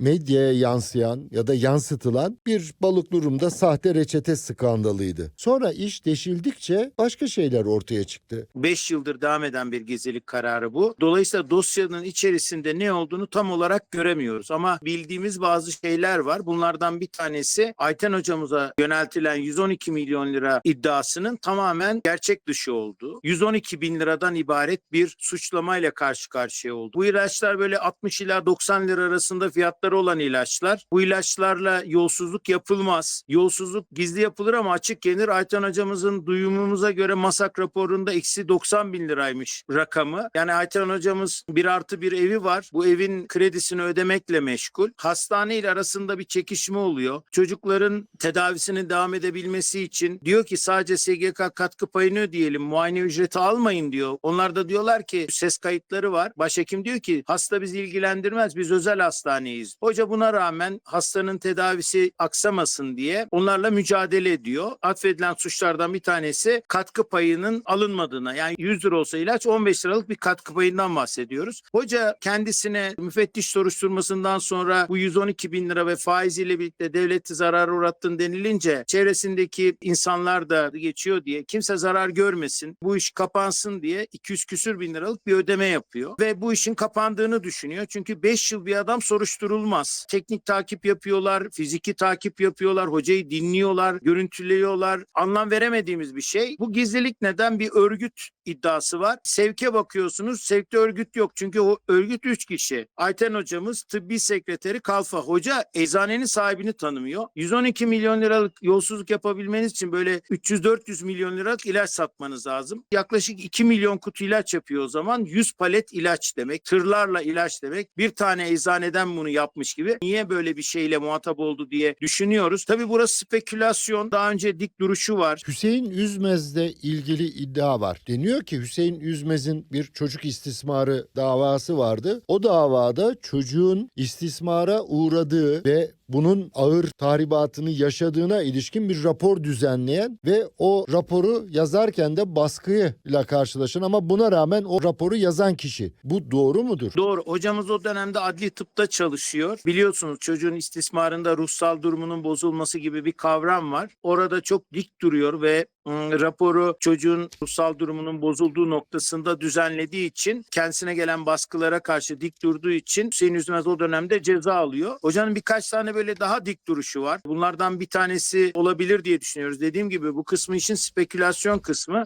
medyaya yansıyan ya da yansıtılan bir Balıklıurum'da sahte reçete skandalıydı. Sonra iş deşildikçe başka şeyler ortaya çıktı. 5 yıldır devam eden bir gizlilik kararı bu. Dolayısıyla dosyanın içerisinde ne olduğunu tam olarak göremiyoruz. Ama bildiğimiz bazı şeyler var. Bunlardan bir tanesi Ayten hocamıza yöneltilen 112 milyon lira iddiasının tamamen gerçek dışı olduğu. 112 bin liradan ibaret bir suçlamayla karşı karşıya oldu. Bu ilaçlar böyle 60 ila 90 lira arasında fiyatları olan ilaçlar. Bu ilaçlarla yolsuzluk yapılmaz. Yolsuzluk gizli yapılır ama açık yenir. Ayten hocamızın duyumumuza göre masak raporunda eksi 90 bin liraymış rakamı. Yani Ayten hocamız bir artı bir evi var. Bu evin kredisini ödemekle meşgul. Hastane ile arasında bir çekişme oluyor. Çocukların tedavisinin devam edebilmesi için diyor ki sadece SGK katkı payını ödeyelim. Muayene ücreti almayın diyor. Onlar da diyorlar ki ses kayıtları var. Başhekim diyor ki hasta bizi ilgilendirmez. Biz özel hastaneyiz. Hoca buna rağmen hastanın tedavisi aksamasın diye onlarla mücadele ediyor. Atfedilen suçlardan bir tanesi katkı payının alınmadığına. Yani 100 lira olsa ilaç 15 liralık bir katkı payından bahsediyoruz. Hoca kendisine müfettiş soruşturmasından sonra bu 112 bin lira ve faiziyle birlikte devleti zarar uğrattın denilince çevresindeki insanlar da geçiyor diye kimse zarar görmesin bu iş kapansın diye 200 küsür bin liralık bir ödeme yapıyor ve bu işin kapandığını düşünüyor. Çünkü 5 yıl bir adam soruşturulmaz. Teknik takip yapıyorlar, fiziki takip yapıyorlar, hocayı dinliyorlar, görüntülüyorlar. Anlam veremediğimiz bir şey. Bu gizlilik neden bir örgüt iddiası var. Sevke bakıyorsunuz. Sevkte örgüt yok. Çünkü o örgüt 3 kişi. Ayten hocamız, tıbbi sekreteri Kalfa. Hoca eczanenin sahibini tanımıyor. 112 milyon liralık yolsuzluk yapabilmeniz için böyle 300-400 milyon liralık ilaç satmanız lazım. Yaklaşık 2 milyon kutu ilaç yapıyor o zaman. 100 palet ilaç demek. Tırlarla ilaç demek. Bir tane eczaneden bunu yapmış gibi. Niye böyle bir şeyle muhatap oldu diye düşünüyoruz. Tabii burası spekülasyon. Daha önce dik duruşu var. Hüseyin Üzmez'le ilgili iddia var. Deniyor ki Hüseyin Üzmez'in bir çocuk istismarı davası vardı. O davada çocuğun istismara uğradığı ve bunun ağır tahribatını yaşadığına ilişkin bir rapor düzenleyen ve o raporu yazarken de baskıyla karşılaşan ama buna rağmen o raporu yazan kişi. Bu doğru mudur? Doğru. Hocamız o dönemde adli tıpta çalışıyor. Biliyorsunuz çocuğun istismarında ruhsal durumunun bozulması gibi bir kavram var. Orada çok dik duruyor ve raporu çocuğun ruhsal durumunun bozulduğu noktasında düzenlediği için kendisine gelen baskılara karşı dik durduğu için Hüseyin Üzmez o dönemde ceza alıyor. Hocanın birkaç tane böyle daha dik duruşu var. Bunlardan bir tanesi olabilir diye düşünüyoruz. Dediğim gibi bu kısmı işin spekülasyon kısmı.